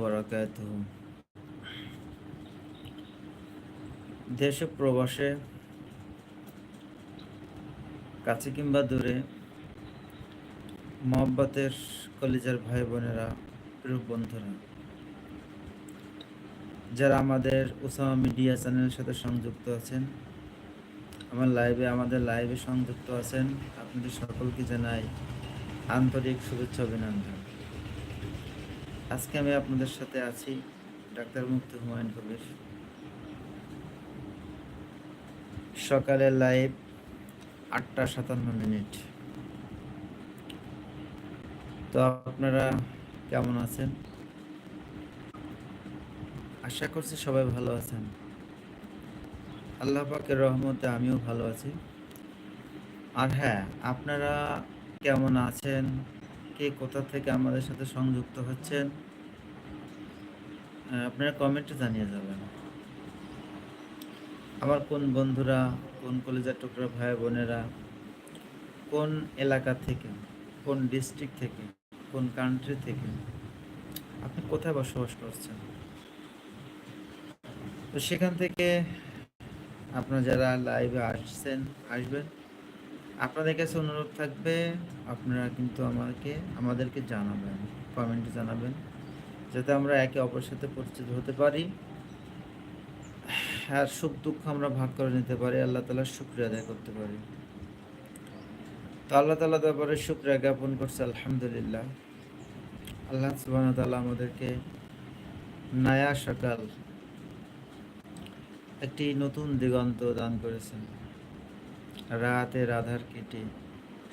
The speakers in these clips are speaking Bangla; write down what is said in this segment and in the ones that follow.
বরাকাতুহু। দেশে প্রবাসে, কাছে কিংবা দূরে, মহব্বতের কলিজার ভাই বোনেরা, প্রিয় বন্ধুরা, যারা আমাদের উসামা মিডিয়া চ্যানেলের সাথে সংযুক্ত আছেন, আমার লাইভে, আমাদের লাইভে সংযুক্ত আছেন, আপনাদের সকলকে জানাই আন্তরিক শুভেচ্ছা অভিনন্দন। আজকে আমি আপনাদের সাথে আছি, ডাক্তার মুক্তি হুমায়ুন কবির। সকালের লাইভ আটটা সাতান্ন মিনিট। তো আপনারা কেমন আছেন? আশা করছি সবাই ভালো আছেন। আল্লাহ পাকের রহমতে আমিও ভালো আছি। আর হ্যাঁ আপনারা কেমন আছেন? কে কোথা থেকে আমাদের সাথে সংযুক্ত হচ্ছেন? আপনারা কমেন্টে জানিয়ে যাবেন। আমার কোন বন্ধুরা, কোন কলেজের টুকরা ভাই বোনেরা, কোন এলাকা থেকে, কোন ডিস্ট্রিক্ট থেকে, কোন কান্ট্রি থেকে, আপনি কোথায় বসবাস করছেন? তো সেখান থেকে আপনারা যারা লাইভে আসছেন, আসবেন, আপনাদের কাছে অনুরোধ থাকবে, আপনারা কিন্তু আমাকে, আমাদেরকে জানাবেন কমেন্টে জানাবেন। যাতে আমরা একে অপরের সাথে পরিচিত হতে পারি। আর সুখ দুঃখ আমরা ভাগ করে নিতে পারি, আল্লাহ তালার শুক্রিয়া আদায় করতে পারি। তো আল্লাহ তালা ব্যাপারে শুক্রিয়া জ্ঞাপন করছে, আলহামদুলিল্লাহ। আল্লাহ সুবাহ তাল্লাহ আমাদেরকে নায়া সকাল একটি নতুন দিগন্ত দান করেছেন। রাতে রাধার কেটে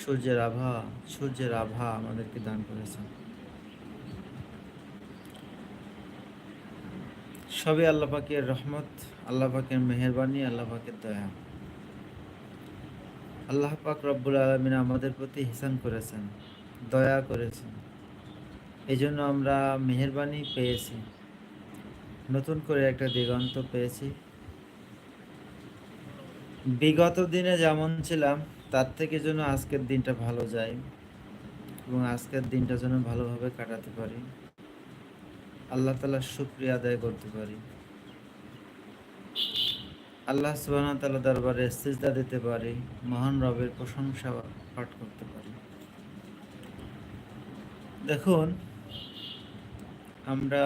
সূর্যের আভা সূর্যের আভা আমাদেরকে দান করেছেন। সবই আল্লাহ পাকের রহমত, আল্লাহ পাকের মেহরবানি, আল্লাহ পাকের দয়া। আল্লাহ পাক রব্বুল আলমিন আমাদের প্রতি হিসান করেছেন, দয়া করেছেন। এই জন্য আমরা মেহরবানি পেয়েছি। নতুন করে একটা দিগন্ত পেয়েছি। বিগত দিনে যেমন ছিলাম, তার থেকে যেন আজকের দিনটা ভালো যায় এবং আজকের দিনটা যেন ভালোভাবে কাটাতে পারি। আল্লাহ তালার শুক্রিয়া আদায় করতে পারি। আল্লাহ সুবাহ তালা দরবারে সিজদা দিতে পারি, মহান রবের প্রশংসা পাঠ করতে পারি। দেখুন, আমরা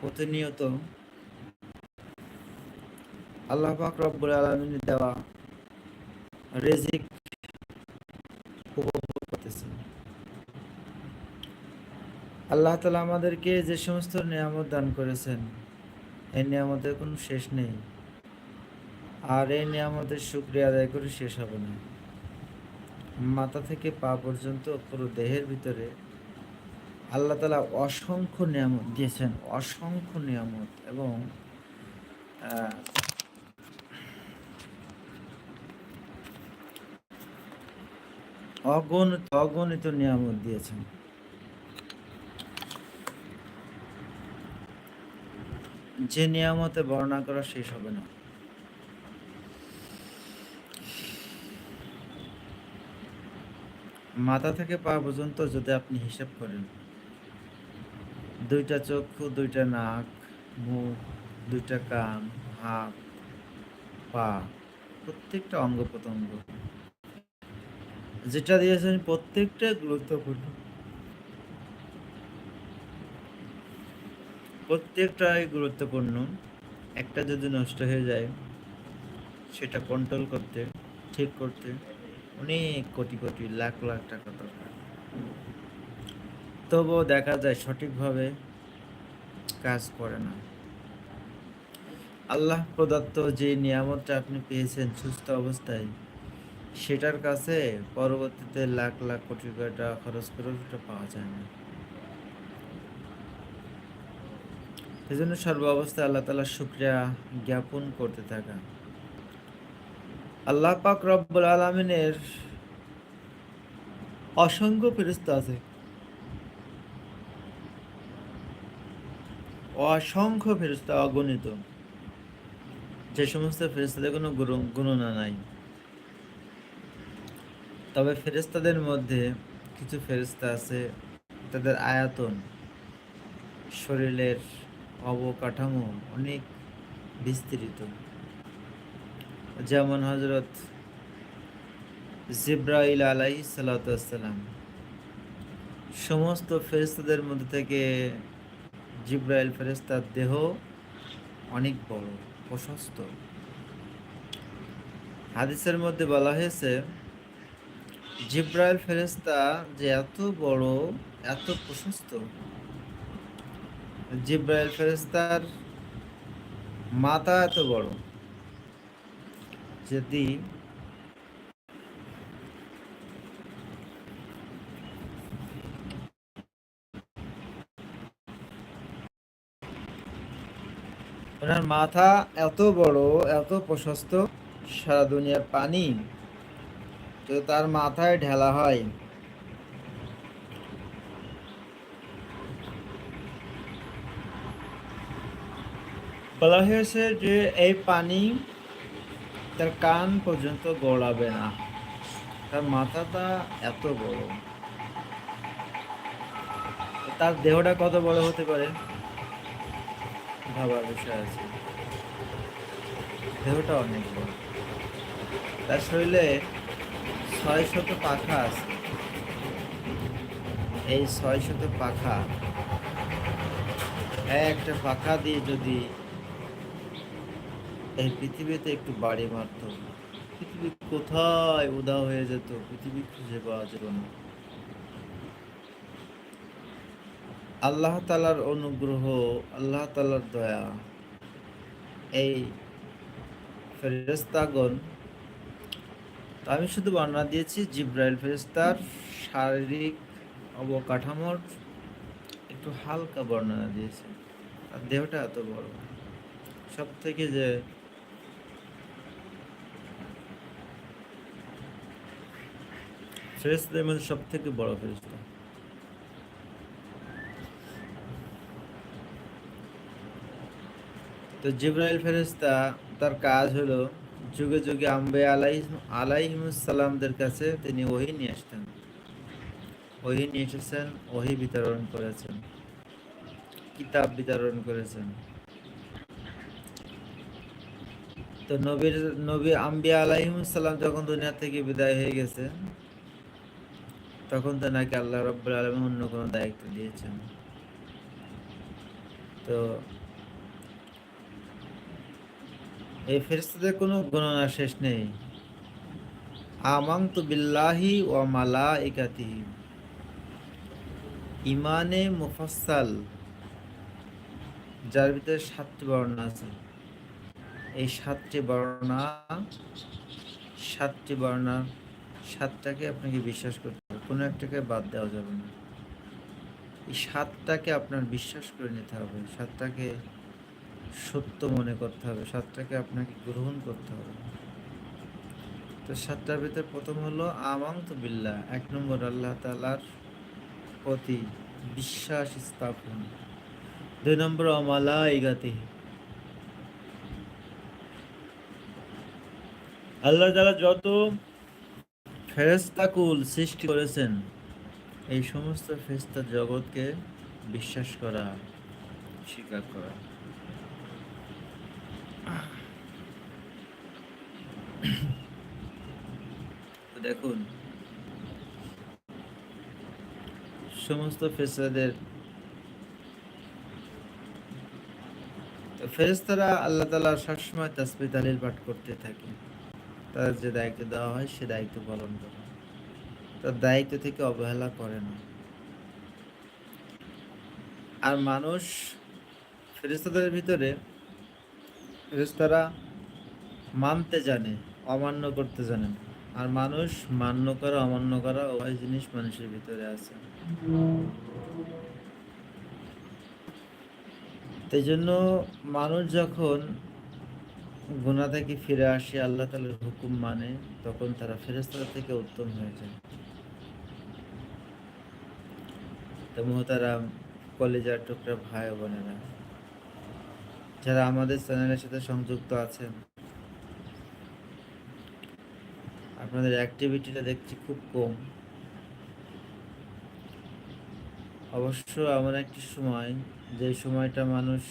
প্রতিনিয়ত আল্লাহ পাক রব্বুল আলমিনের দেওয়া রেজিক উপভোগ করতেছি। আল্লাহ তালা আমাদেরকে যে সমস্ত নিয়ামত দান করেছেন, এই নিয়ামতের কোনো শেষ নেই। আর এই নিয়ামতের শুক্রিয়া আদায় করে শেষ হবে না। মাথা থেকে পা পর্যন্ত পুরো দেহের ভিতরে আল্লাহ তালা অসংখ্য নিয়ামত দিয়েছেন, অসংখ্য নিয়ামত এবং অগণিত অগণিত নিয়ামত দিয়েছেন। যে নিয়ামতে বর্ণনা করা শেষ হবে না। মাথা থেকে পা পর্যন্ত যদি আপনি হিসাব করেন, দুইটা চক্ষু, দুইটা নাক, মুখ, দুইটা কান, হাত, পা, প্রত্যেকটা অঙ্গ প্রত্যঙ্গ। যেটা দিয়েছেন প্রত্যেকটা গুরুত্বপূর্ণ। প্রত্যেকটাই গুরুত্বপূর্ণ। একটা যদি নষ্ট হয়ে যায়, সেটা কন্ট্রোল করতে, ঠিক করতে অনেক কোটি কোটি লাখ লাখ টাকা দরকার। তবুও দেখা যায় সঠিকভাবে কাজ করে না। আল্লাহ প্রদত্ত যে নিয়ামতটা আপনি পেয়েছেন সুস্থ অবস্থায়, সেটার কাছে পরবর্তীতে লাখ লাখ কোটি টাকা খরচ করেও সেটা পাওয়া যায় না। এই জন্য সর্ব অবস্থায় আল্লাহ তালা শুক্রিয়া জ্ঞাপন করতে থাকা। আল্লাহ পাক রব্বুল আলমিনের অসংখ্য ফেরিস্তা আছে। অসংখ্য ফেরিস্তা অগণিত। যে সমস্ত ফেরিস্তাদের কোনো গুণ- গণনা নাই। তবে ফেরেস্তাদের মধ্যে কিছু ফেরেস্তা আছে, তাদের আয়াতন শরীরের অবকাঠামো অনেক বিস্তৃত। যেমন হজরত জিব্রাইল আলাই সালাতাম সমস্ত ফেরেস্তাদের মধ্যে থেকে জিব্রাইল ফেরেস্তার দেহ অনেক বড়, প্রশস্ত। হাদিসের মধ্যে বলা হয়েছে, জিব্রাইল ফেরেস্তা যে এত বড়, এত প্রশস্ত জিব্রাইল ফেরেস্তার মাথা এত বড় যদি ওনার মাথা এত বড়, এত প্রশস্ত, সারা দুনিয়ার পানি, তো তার মাথায় ঢেলা হয়। বলা হয়েছে যে এই পানি তার কান পর্যন্ত গড়াবে না। তার মাথাটা এত বড়। তার দেহটা কত বড় হতে পারে? ভাবার বিষয় আছে। দেহটা অনেক বড়। তার শরীরে ছয় শত পাখা আছে। এই ছয় শত পাখা একটা পাখা দিয়ে যদি এই পৃথিবীতে একটু বাড়ি মারত। পৃথিবী কোথায় উদা হয়ে যেত, পৃথিবী খুঁজে পাওয়া যেত না। আল্লাহ তালার অনুগ্রহ, আল্লাহ তালার দয়া। এই ফেরেস্তাগণ আমি শুধু বর্ণনা দিয়েছি, জিব্রাইল ফেরেস্তার শারীরিক অবকাঠামোর একটু হালকা বর্ণনা দিয়েছে। আর দেহটা এত বড়। সব থেকে যে ফেরেস্তাদের মধ্যে সব থেকে বড় ফেরেস্তা তো জিব্রাইল ফেরেস্তা তার কাজ হলো যুগে যুগে আম্বে আলাই আলাইহিমুসালামদের কাছে তিনি ওহি নিয়ে আসতেন। ওহি নিয়ে এসেছেন, ওহি বিতরণ করেছেন, কিতাব বিতরণ করেছেন। তো নবীর, নবী আম্বিয়া আলাইহিমুসালাম যখন দুনিয়া থেকে বিদায় হয়ে গেছে তখন তো নাকি আল্লাহ রব্বুল আলম অন্য কোনো দায়িত্ব দিয়েছেন। তো এই ফেরেস্তাদের কোনো গণনা শেষ নেই। আমাং তো বিল্লাহি ও মালা ইকাতিহি ইমানে মুফাসাল যার ভিতরে সাতটি বর্ণনা আছে। এই সাতটি বর্ণনা সাতটি বর্ণনা সাতটাকে আপনাকে বিশ্বাস করতে হবে, কোনো একটাকে বাদ দেওয়া যাবে না। এই সাতটাকে আপনার বিশ্বাস করে নিতে হবে, সাতটাকে সত্য মনে করতে হবে, সাতটাকে আপনাকে গ্রহণ করতে হবে। তো সাতটার ভিতরে প্রথম হলো আমাং তো বিল্লা এক নম্বর আল্লাহ তালার প্রতি বিশ্বাস স্থাপন। দুই নম্বর অমালা ইগাতি আল্লাহ তালা যত ফেরেস্তাকুল সৃষ্টি করেছেন। এই সমস্ত ফেরেস্তা জগৎকে বিশ্বাস করা, স্বীকার করা। দেখুন, সমস্ত ফেরেস্তাদের ফেরেস্তারা আল্লাহ তালা সবসময় তাসবি তালিল পাঠ করতে থাকে। তাদের যে দায়িত্ব দেওয়া হয় সে দায়িত্ব পালন করে। তার দায়িত্ব থেকে অবহেলা করে না। আর মানুষ ফেরেস্তাদের ভিতরে ফেরেস্তারা মানতে জানে, অমান্য করতে জানে আর মানুষ মান্য করা, অমান্য করা উভয় জিনিস মানুষের ভিতরে আছে। তাই জন্য মানুষ যখন গুণা থেকে ফিরে আসে, আল্লাহ তালের হুকুম মানে তখন তারা ফেরেস্তারা থেকে উত্তম হয়ে যায়। তো মোহতারা কলেজার টুকরা ভাই বোনেরা, যারা আমাদের চ্যানেলের সাথে সংযুক্ত আছেন, আপনাদের অ্যাক্টিভিটিটা দেখছি খুব কম। অবশ্য এমন একটি সময়, যে সময়টা মানুষ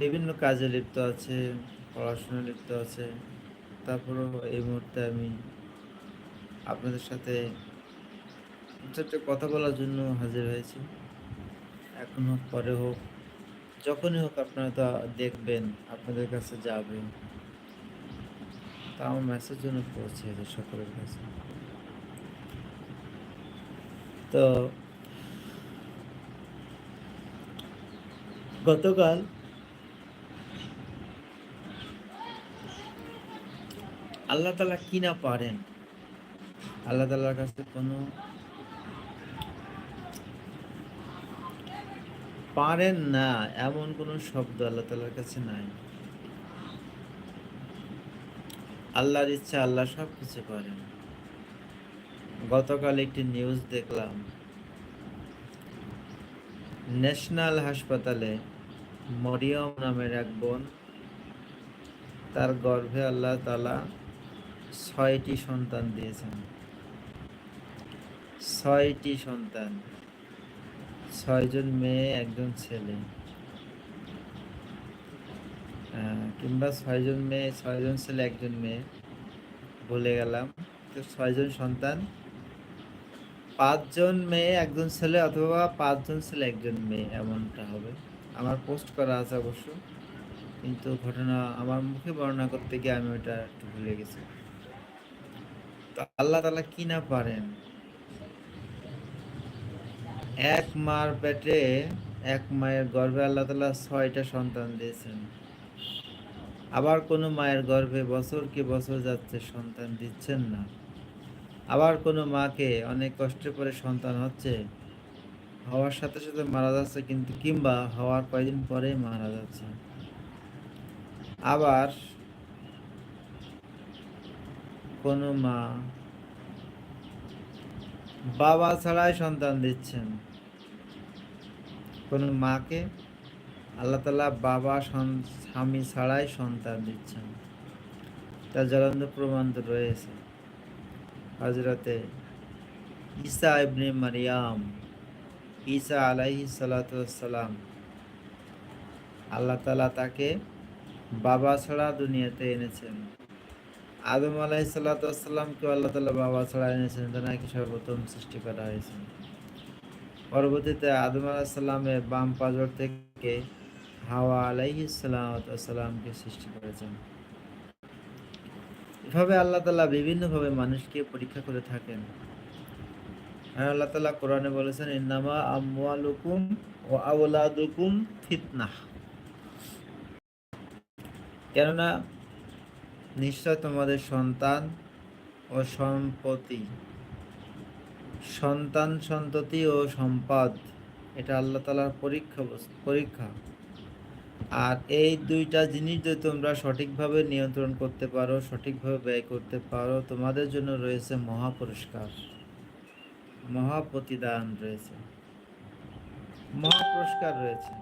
বিভিন্ন কাজে লিপ্ত আছে পড়াশোনা লিপ্ত আছে। তারপরেও এই মুহূর্তে আমি আপনাদের সাথে কথা বলার জন্য হাজির হয়েছি। এখন হোক, পরে হোক, যখনই হোক আপনারা তো দেখবেন, আপনাদের কাছে যাবে তা আমার মেসেজ জন্য পৌঁছে গেছে সকলের কাছে। তো গতকাল আল্লাহ তালা কি না পারেন? আল্লাহ তালার কাছে কোনো পারেন না, এমন কোনো শব্দ আল্লাহ তালার কাছে নাই। আল্লাহর ইচ্ছা আল্লাহ সব কিছু করেন। গতকাল একটি নিউজ দেখলাম। ন্যাশনাল হাসপাতালে মরিয়ম নামের এক বোন, তার গর্ভে আল্লাহ তালা ছয়টি সন্তান দিয়েছেন। ছয়টি সন্তান। ছয়জন মেয়ে, একজন ছেলে। কিংবা ছয়জন মেয়ে, ছয়জন ছেলে, একজন মেয়ে। ভুলে গেলাম। তো ছয়জন সন্তান। পাঁচজন মেয়ে, একজন ছেলে অথবা পাঁচজন ছেলে, একজন মেয়ে, এমনটা হবে। আমার পোস্ট করা আছে অবশ্য। কিন্তু ঘটনা আমার মুখে বর্ণনা করতে গিয়ে আমি ওটা একটু ভুলে গেছি। আল্লাহ তালা কি না পারেন? এক মার পেটে এক মায়ের গর্ভে আল্লাহ তালা ছয়টা সন্তান দিয়েছেন। আবার কোনো মায়ের গর্ভে বছর কি বছর যাচ্ছে সন্তান দিচ্ছেন না। আবার কোনো মাকে অনেক কষ্টের পরে সন্তান হচ্ছে, হওয়ার সাথে সাথে মারা যাচ্ছে, কিন্তু কিংবা হওয়ার কয়েকদিন পরে মারা যাচ্ছে। আবার কোনো মা বাবা ছাড়াই সন্তান দিচ্ছেন। কোনো মাকে আল্লাহ তালা বাবা স্বামী ছাড়াই সন্তান দিচ্ছেন। তার জ্বলন্ত প্রমাণ তো রয়েছে। হজরতে ঈসা ইবনে মারিয়াম, ঈসা আলাইহি সালাম আল্লাহ তালা তাকে বাবা ছাড়া দুনিয়াতে এনেছেন। আদম আলাহি সাল্লাতামকে আল্লাহ তালা বাবা ছাড়া এনেছেন তা নাকি সর্বপ্রথম সৃষ্টি করা হয়েছে। পরবর্তীতে আদম আলাহিসাল্লামের বাম পাজর থেকে হাওয়া আলাইহি সালামকে সৃষ্টি করেছেন। এভাবে আল্লাহ তালা বিভিন্নভাবে মানুষকে পরীক্ষা করে থাকেন। আর আল্লাহ তালা কোরআনে বলেছেন, ইন্নামা আমওয়ালুকুম ও আওলাদুকুম ফিতনাহ। কেননা নিশ্চয় তোমাদের সন্তান ও সম্পত্তি। সন্তান, সন্ততি ও সম্পদ, এটা আল্লাহ তালার পরীক্ষা পরীক্ষা। আর এই দুইটা জিনিস যদি তোমরা সঠিকভাবে নিয়ন্ত্রণ করতে পারো, সঠিকভাবে ব্যয় করতে পারো, তোমাদের জন্য রয়েছে মহা পুরস্কার মহা প্রতিদান রয়েছে। মহা পুরস্কার রয়েছে।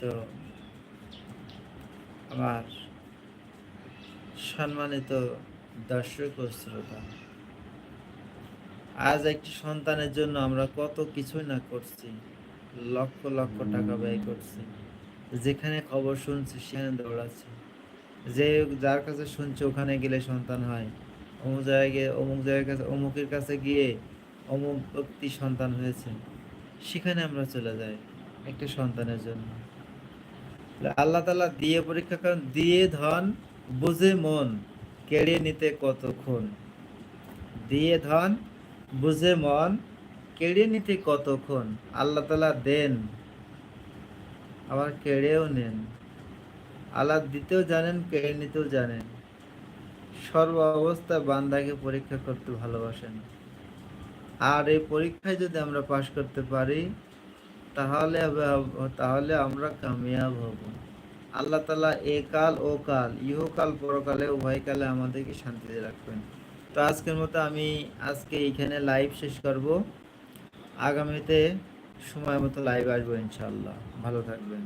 তো আমার সম্মানিত দর্শক ও শ্রোতা, আজ একটি সন্তানের জন্য আমরা কত কিছুই না করছি, লক্ষ লক্ষ টাকা ব্যয় করছি। যেখানে খবর শুনছি, সেখানে দৌড়াচ্ছি। যে যার কাছে শুনছি, ওখানে গেলে সন্তান হয়। অমুক জায়গায় গিয়ে, অমুক জায়গার কাছে, অমুকের কাছে গিয়ে অমুক ব্যক্তি সন্তান হয়েছে। সেখানে আমরা চলে যাই একটা সন্তানের জন্য। আল্লাহ তালা দিয়ে পরীক্ষা করেন, দিয়ে ধন বুঝে মন কেড়ে নিতে কতক্ষণ? দিয়ে ধন বুঝে মন কেড়ে নিতে কতক্ষণ? আল্লাহ তালা দেন, আবার কেড়েও নেন। আল্লাহ দিতেও জানেন, কেড়ে নিতেও জানেন। সর্ব অবস্থায় বান্দাকে পরীক্ষা করতে ভালোবাসেন। আর এই পরীক্ষায় যদি আমরা পাশ করতে পারি তাহলে তাহলে আমরা কামিয়াব হব। আল্লাহ তালা এ কাল ও কাল, ইহকাল পরকালে উভয়কালে আমাদেরকে শান্তিতে রাখবেন। তো আজকের মতো আমি আজকে এইখানে লাইভ শেষ করব। আগামীতে সময় মতো লাইভ আসব ইনশাল্লাহ ভালো থাকবেন।